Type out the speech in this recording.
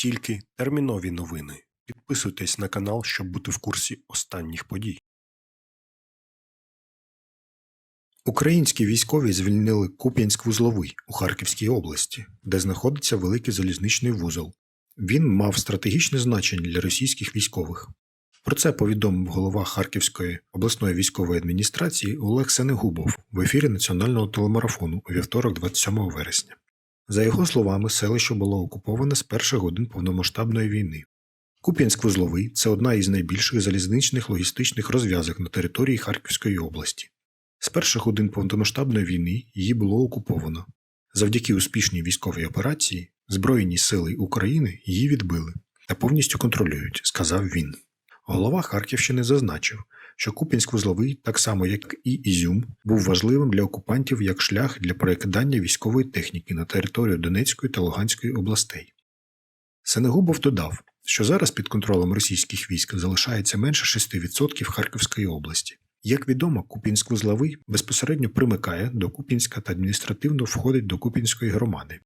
Тільки термінові новини. Підписуйтесь на канал, щоб бути в курсі останніх подій. Українські військові звільнили Куп'янськ-Вузловий у Харківській області, де знаходиться великий залізничний вузол. Він мав стратегічне значення для російських військових. Про це повідомив голова Харківської обласної військової адміністрації Олег Сенегубов в ефірі національного телемарафону у вівторок 27 вересня. За його словами, селище було окуповане з перших годин повномасштабної війни. Куп'янськ-Вузловий це одна із найбільших залізничних логістичних розв'язок на території Харківської області. З перших годин повномасштабної війни її було окуповано. Завдяки успішній військовій операції Збройні сили України її відбили та повністю контролюють, сказав він. Голова Харківщини зазначив, що Куп'янськ-Вузловий, так само як і Ізюм, був важливим для окупантів як шлях для перекидання військової техніки на територію Донецької та Луганської областей. Сенегубов додав, що зараз під контролем російських військ залишається менше 6% Харківської області. Як відомо, Куп'янськ-Вузловий безпосередньо примикає до Куп'янська та адміністративно входить до Куп'янської громади.